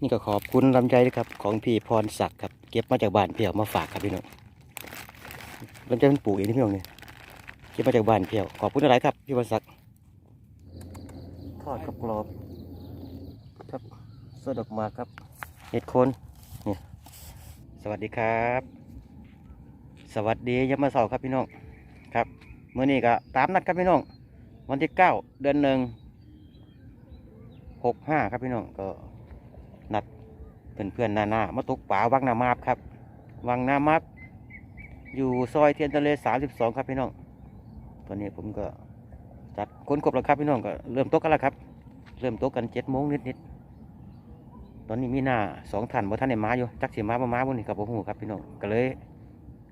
นี่ก็ขอบคุณลำใจด้วยครับ ของพี่พรศักดิ์ครับ เก็บมาจากบ้านเพียวมาฝากครับพี่น้องลำใจมันปลูกเองที่พี่น้องเนี่ยเก็บมาจากบ้านเพียวขอบคุณอะไรครับพี่พรศักดิ์ทอดกับกรอบครับสดออกมาครับเห็ดโคนนี่สวัสดีครับ สวัสดียามมาเสาร์ครับพี่น้องครับเมื่อนี้ก็ตามนัดครับพี่น้องวันที่เก้าเดือนหนึ่งหกห้าครับพี่น้องก็ เพื่อนเพื่อนๆนานามาตกป่าวังนามาบครับวังนามาบอยู่ซอยเทียนทะเลสามสิบสองครับพี่น้อง ตอนนี้ผมก็จัดคนครบแล้วครับพี่น้องก็เริ่มตกกันแล้วครับ เริ่มตกกันเจ็ดโมงนิดๆตอนนี้มีหน้าสองท่านบ่ท่านในมาอยู่จักสีม้าบ่มาบ่นี่กับผมหูครับพี่น้องก็เลย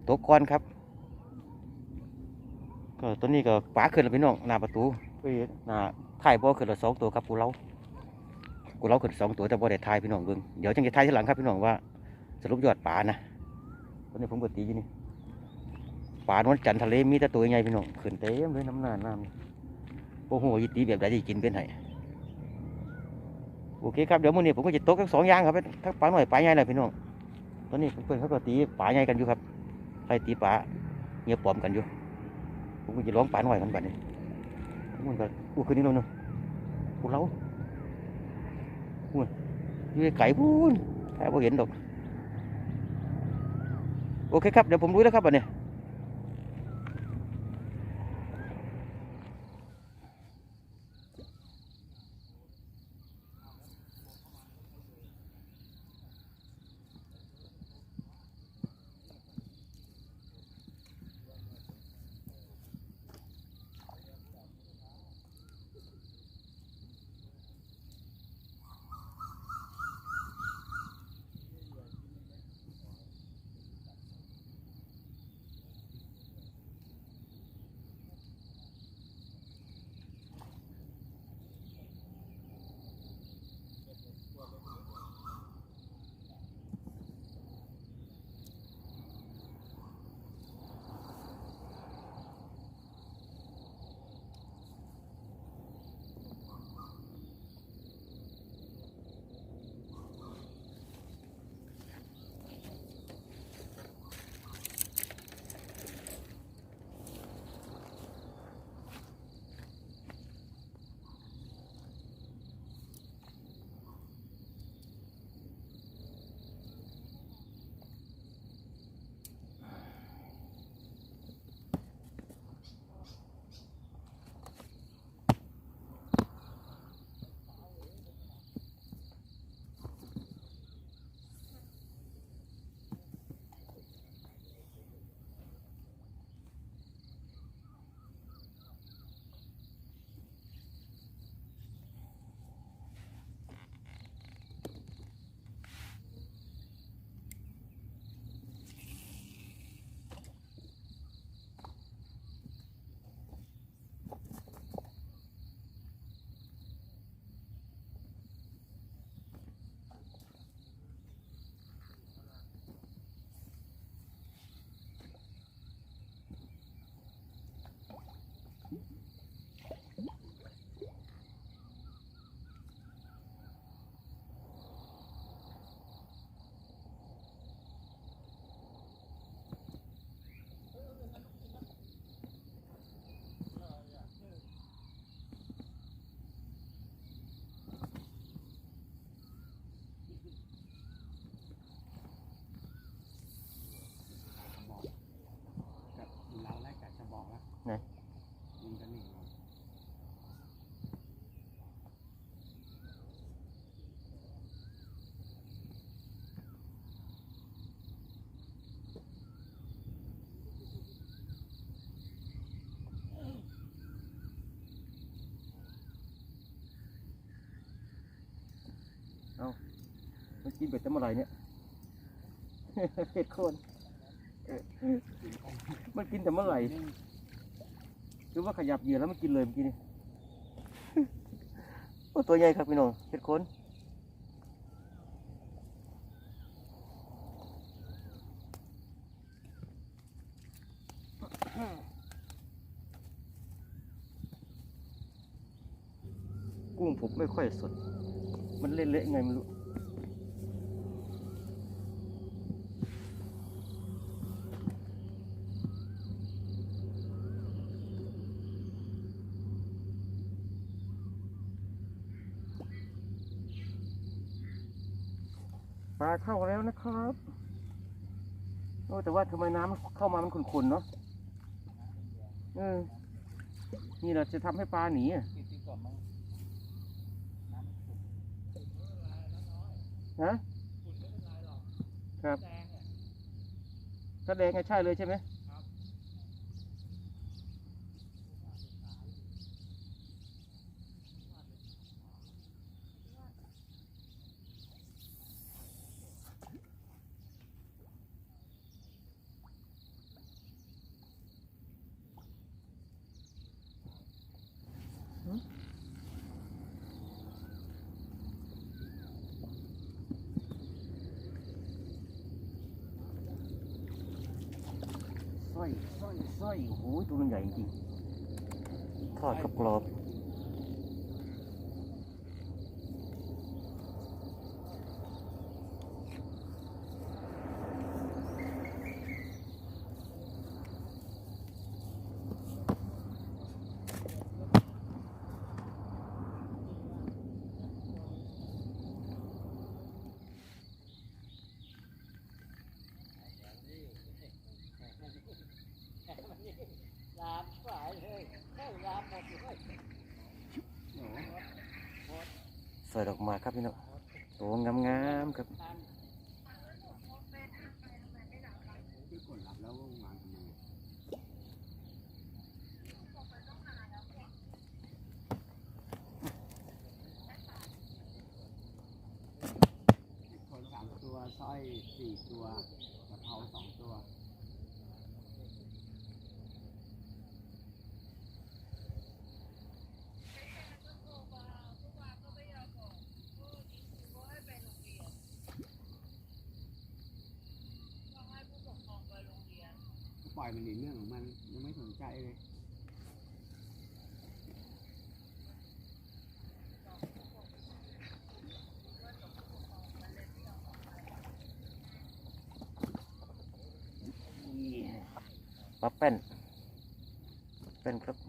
ตกก่อนครับ ก็ตัวนี้ก็ปลาขึ้นแล้วพี่น้องหน้าประตูหน้าถ่ายบ่อขึ้นแล้วสองตัวครับกูเล้า กูเล้าขึ้นสองตัวแต่บ่ได้ถ่ายพี่น้องเบิ่งเดี๋ยวจังจะถ่ายทีหลังครับพี่น้องว่าสรุปยอดปลานะตอนนี้ผมก็ตีอยู่นี่ปลานวลจันทร์ทะเลมีแต่ตัวใหญ่พี่น้องขึ้นเต็มเลยน้ำหน้าน้ำโอ้โหยีตีแบบใดที่กินเป็นไห้โอเคครับเดี๋ยวมื้อนี้ผมก็จะตกทั้งสองอย่างครับทั้งปลาหน่อยปลาใหญ่เลยพี่น้องตอนนี้เพื่อนเขาก็ตีปลาใหญ่กันอยู่ครับใครตีปลาเงียบปลอมกันอยู่ผมก็จะร้องป่าหน่อยกันบัดนี้มันก็อู้คืนนี้แล้วเนาะพวกเรา อู้ยอยู่ไกลพูนแทบไม่เห็นดอก โอเคครับ เดี๋ยวผมรู้แล้วครับอันนี้ มันกินเป็ดแต่เมื่อไหร่เนี่ยเห็ดโคนเอ๊ะมันกินแต่เมื่อไหร่หรือว่าขยับเหยื่อแล้วมันกินเลยเมื่อกี้นี่โอ้ตัวใหญ่ครับพี่น้องเห็ดโคนกุ้งผมไม่ค่อยสด มันเละๆไงไม่รู้ ปลาเข้าแล้วนะครับโอ้แต่ว่าทำไมน้ำเข้ามามันขุ่นๆเนาะเออนี่เราจะทำให้ปลาหนีอะตีกว่ามั้งน้ำขุ่นฮะครับถ้าแดงไงใช่เลยใช่ไหม สร้อยสร้อยสร้อยโอ้โหตัวมันใหญ่จริงทอดกับกรอบ สร้อยดอกไม้ครับพี่น้องตัวงามๆครับ ที่กดหลับแล้ววางทำไมคนสามตัวสร้อยสี่ตัวกะเพราสองตัว ปล่ อยมันหนีเรื่องของมันยังไม่สนใจเลยปลาแป้นเป็นครับ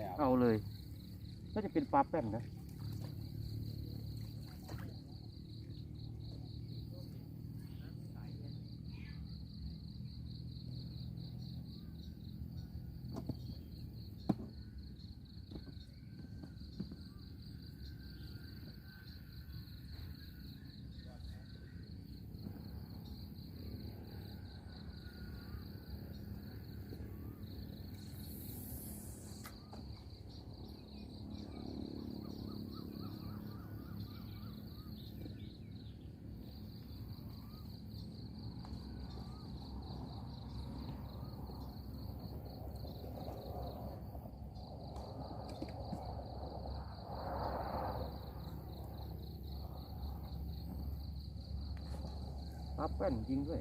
เอาเอาเลยน่าจะเป็นปลาแป้นนะ ปลาแป้นจริงด้วย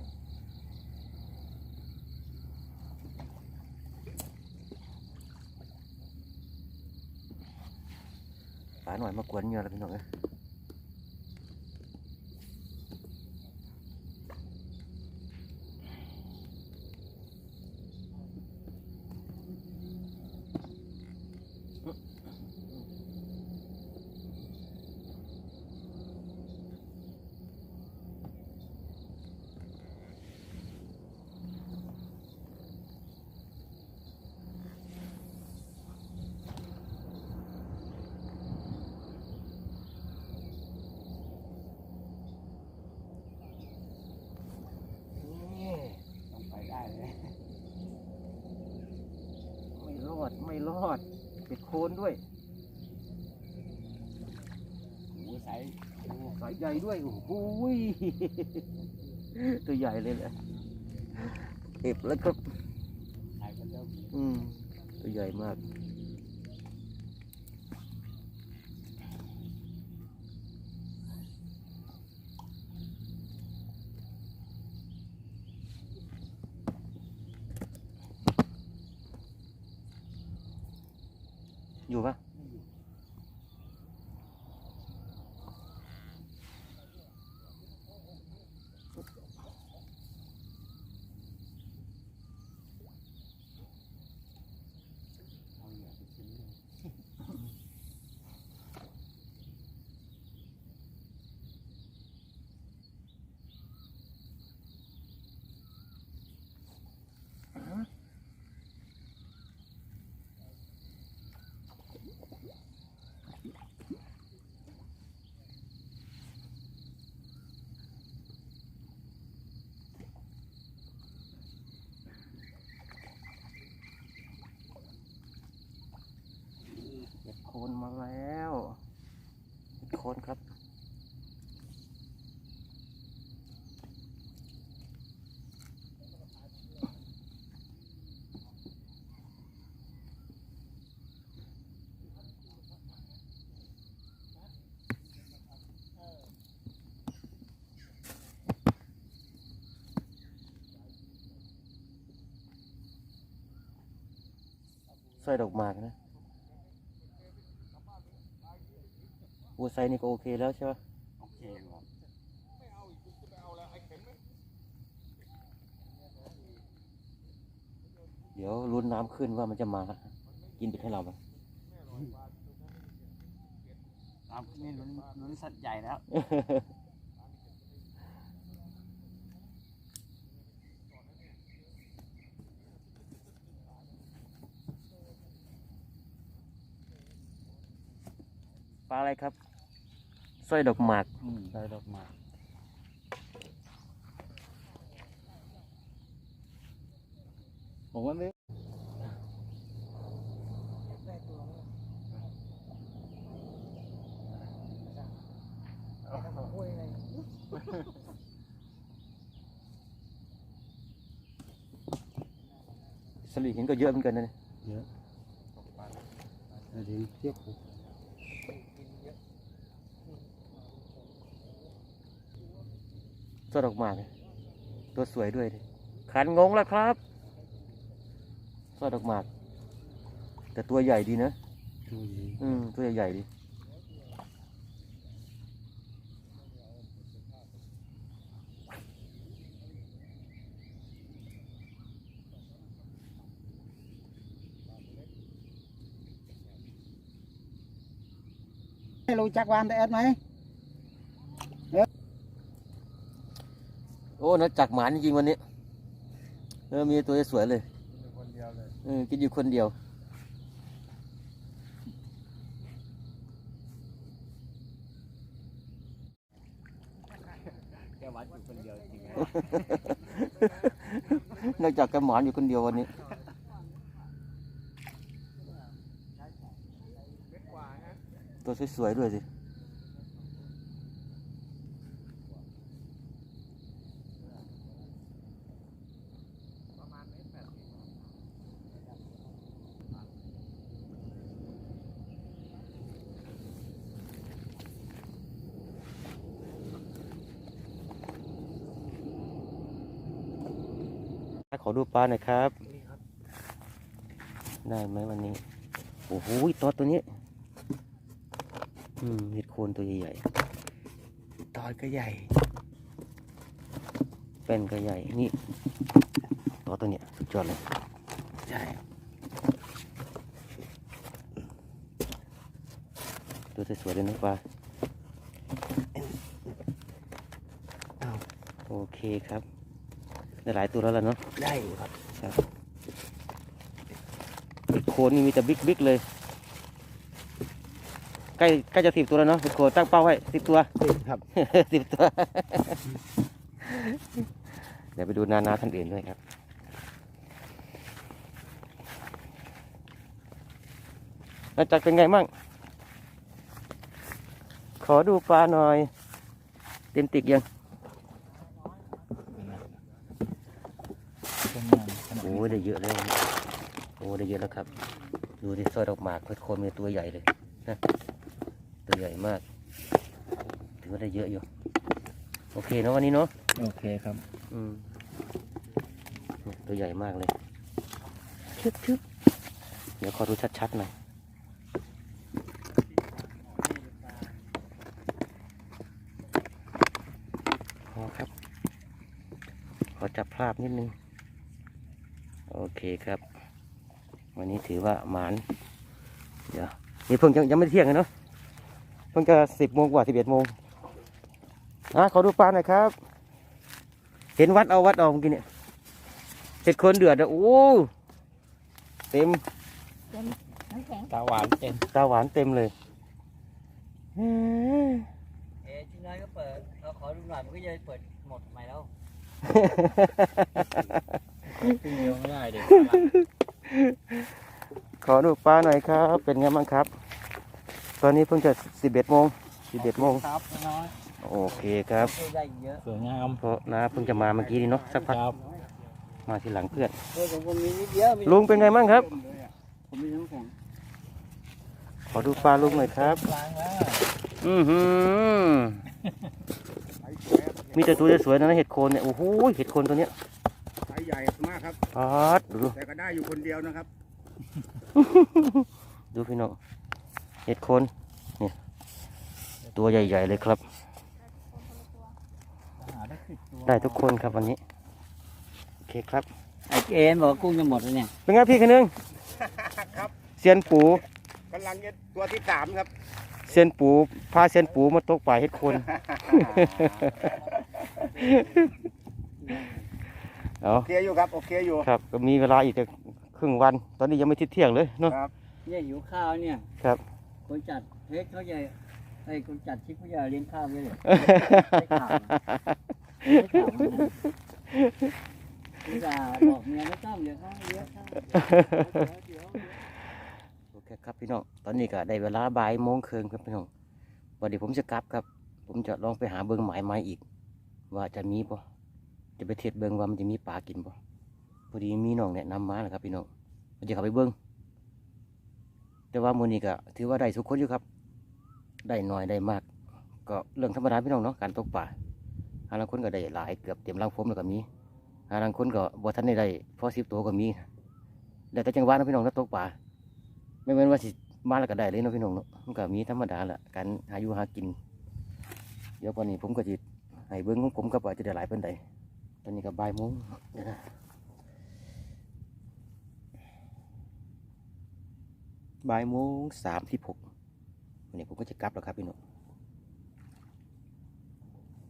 ปลาหน่อยมากวนเหงื่อแล้วพี่น้องเอ้ย โคนด้วยโอ้ใสโอ้สายใหญ่ด้วย โอ้โหยตัวใหญ่เลยแหละเก็บแล้วก็ใสกันเริ่มอืมตัวใหญ่มาก อยู่ปะ เอาเหยื่อไปทิ้งเลย เห็ดโคนมาแล้วเห็ดโคนครับสร้อยดอกหมากนะ วัวไซนี่ก็โอเคแล้วใช่ไหมโอเคครับเดี๋ยวลุ้นน้ำขึ้นว่ามันจะมา กินเบ็ดให้เราไหมน้ำนี่ลุ้นลุ้นสัตว์ใหญ่แล้ว ปลาอะไรครับ สร้อยดอกหมากอืมได้ดอกไม้ผมว่าไม่สลิดเห็นก็เยอะเหมือนกันนะเนี่ยเยอะเดี๋ยวเทียบผม สร้อยดอกหมากเนี่ยตัวสวยด้วยดิขันงงแล้วครับสร้อยดอกหมากแต่ตัวใหญ่ดีนะดูดีอืมตัวใหญ่ๆดีรู้จักวานแต่แอดไหม โอ้นะจักหมานจริงๆวันนี้เออมีตัวสวยๆเลยคนเดียวเลยเออกินอยู่คนเดียว แกวัดอยู่คนเดียวจริงนอกจากกระหมานอยู่คนเดียววันนี้ตัวสวยๆด้วยสิ ข อดูปลาหน่อยครับ ได้ไหมวันนี้ โอ้โหตัวตัวนี้ อืมเห็ดโคนตัวใหญ่ๆ ตอดก็ใหญ่ เป็นก็ใหญ่ นี่ตัวตัวเนี้ยสุดยอดเลย ใช่ตัวสวยๆเลยนะปลาโอเคครับ ได้หลายตัวแล้วล่ะเนาะได้อยู่ครับครับเห็ดโคนนี่มีแต่บิ๊กๆเลย ใกล้ใกล้จะสิบตัวแล้วเนาะเห็ดโคนตั้งเป้าไว้สิบตัวครับสิบตัว เดี๋ยวไปดูนานาท่านอื่นด้วยครับนาจักรเป็นไงมั่ง ขอดูปลาหน่อย เต็มติกยัง โอ้ยได้เยอะแล้วโอ้ได้เยอะแล้วครับ ดูที่ซอยดอกหมากเพชรโคนมีตัวใหญ่เลยนะตัวใหญ่มากถือว่าได้เยอะอยู่ โอเคเนาะวันนี้เนาะโอเคครับ อืมเนี่ยตัวใหญ่มากเลยชึบชึบเดี๋ยวขอดูชัดๆหน่อยพอครับ ขอจับภาพนิดนึง โอเคครับ วันนี้ถือว่าหมานเดี๋ยวนี่เพิ่งยังยังไม่เที่ยงเลยเนาะเพิ่งจะสิบโมงกว่าสิบเอ็ดโมงอะขอดูปลาหน่อยครับ เห็นวัดเอาวัดเอาเมื่อกี้เนี่ยเจ็ดคนเดือดอะโอ้เต็มน้ำแข็งตาหวานเต็มตาหวานเต็มเลยอืมเอ๊ะที่น้อยก็เปิดเราขอดูหน่อยมันก็จะเปิดหมดทำไมแล้ว ขึ้นเดียวไม่ได้เด็กขอดูปลาหน่อยครับ เป็นไงบ้างครับ ตอนนี้เพิ่งจะสิบเอ็ดโมงสิบเอ็ดโมงครับน้อยโอเคครับช่วยได้เยอะสวยงามเพราะน้าเพิ่งจะมาเมื่อกี้นี่เนาะสักพักครับมาทีหลังเพื่อนเพื่อนของผมมีนิดเดียวมีลุงเป็นไงบ้างครับ ผมมีน้ำแข็งขอดูปลาลุงหน่อยครับ ล้างแล้วอือหือมีแต่ตัวสวยๆนะเห็ดโคนเนี่ยโอ้โหเห็ดโคนตัวเนี้ยไซส์ ใหญ่มากครับปาดดูแต่ก็ได้อยู่คนเดียวนะครับ ดูพี่น้องเห็ดโคนเนี่ยตัวใหญ่ ๆ เลยครับหาได้สิบตัวได้ทุกคนครับวันนี้ โอเคครับไอ้เอ็นบอกว่ากุ้งจะหมดแล้วเนี่ย เป็นไงพี่คนนึงครับเซียนปูกำลังจะตัวที่สามครับ เซียนปูพาเซียนปูมาตกปลาเห็ดโคน เอาโอเคอยู่ครับ โอเคอยู่ครับ ก็มีเวลาอีกแต่ครึ่งวัน ตอนนี้ยังไม่ทิศเที่ยงเลยเนาะครับเนี่ยหิวข้าวเนี่ยครับคนจัดเฮ้ยเขาจะไอ้คนจัดชิปเขาจะเลี้ยงข้าวไว้เลยได้ข่าวได้ข่าวมานะอุตส่าห์บอกเมียไม่ต้องเดี๋ยวเขาเลี้ยงข้าวเดี๋ยวโอเคครับพี่น้องตอนนี้ก็ได้เวลาบ่ายโมงครึ่งครับพี่น้องวันนี้ผมจะกลับครับ ผมจะลองไปหาเบิ้งหมายไม้อีก ว่าจะมีปะ จะไปเทศเบิ้งว่ามันจะมีปลากินปะพอดีมีน้องแนะนำมาแหละครับพี่น้องเราจะเข้าไปเบิ้งแต่ว่ามือนี้ก็ถือว่าได้ทุกคนอยู่ครับ ได้น้อยได้มาก ก็เรื่องธรรมดาพี่น้องเนาะการตกปลาหาบางคนก็ได้หลายเกือบเต็มรังผมแล้วก็มีหาบางคนก็บ่ทันได้ได้พอสิบตัวก็มีแล้วแต่จังหวะนะพี่น้องถ้าตกปลาไม่เหมือนว่าสิมาแล้วก็ได้เลยนะพี่น้องเนาะมันก็มีธรรมดาแหละการหาอยู่หากินเดี๋ยววันนี้ผมก็จะให้เบิ้งของผมกับว่าจะได้หลายเป็นใด ตอนนี้ก็บ่ายโมงนะบ่ายโมงสามสิบหกวันนี้ผมก็จะกลับแล้วครับพี่หน้อง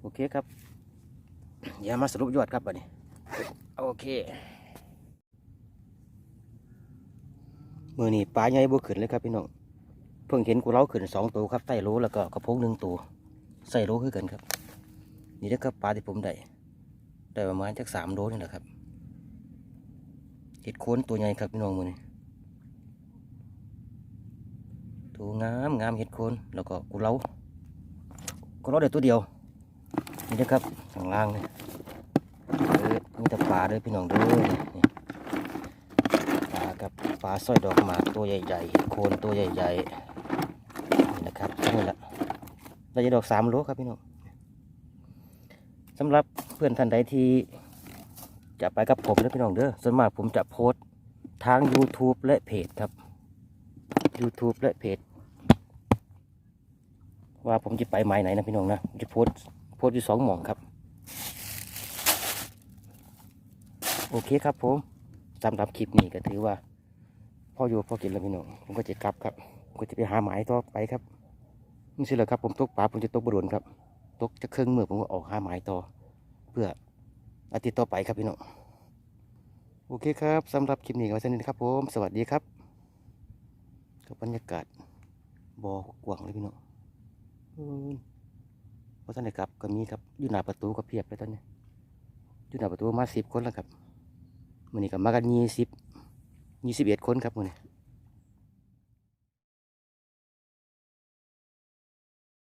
โอเคครับอย่ามาสรุปยอดครับวันนี้ โอเคมือนี่ปลาใหญ่บ่ขึ้นเลยครับพี่น้องเพิ่งเห็นกูเล้าขึ้นสองตัวครับใส่โลแล้วก็กระพงหนึ่งตัวใส่โลคือกันครับ นี่นะครับปลาที่ผมได้ ได้ประมาณจักสามโลนี่แหละครับเห็ดโคนตัวใหญ่ครับพี่น้องมือนี่ตัวงามงามเห็ดโคนแล้วก็กูเล้ากูเล้าได้ตัวเดียวนี่นะครับข้างล่างนี่เออมีแต่ปลาเลยพี่น้องด้อนี่ปลากับปลาสร้อยดอกหมากตัวใหญ่ๆ โคนตัวใหญ่ๆนี่นะครับนี่แหละเราจะดอกสามโลครับพี่น้องสำหรับ พื่อนท่านใดที่จะไปกับผมนะพี่น้องเด้อส่วนมากผมจะโพสทาง YouTube และเพจครับ YouTube และเพจว่าผมจะไปหมายไหนนะพี่น้องนะจะโพสโพสอยู่สองหม่องครับ โอเคครับผมสำหรับคลิปนี้ก็ถือว่าพ่ออยู่พ่อกินแล้วพี่น้องผมก็จะกลับครับผมก็จะไปหาหมายต่อไปครับนี่สิแหละครับผมตกปลาผมจะตกบรวนครับ ตกจะเครื่องมือผมก็ออกหาหมายต่อ พื่ออาทิตย์ต่อไปครับพี่น้องโอเคครับสำหรับคลิปนี้ก็ไว้เท่านี้นครับผมสวัสดีครับกับบรรยากาศบ่อกว้างเลยพี่น้องอืมเพราะท่านไหนครับก็มีครับอยู่หน้าประตูก็เพียบเลยตอนนี้อยู่หน้าประตูมาสิบคนแล้วครับมื่อนี้ก็มากันยี่สิบยี่สิบเอ็ดคนครับมื่อนี้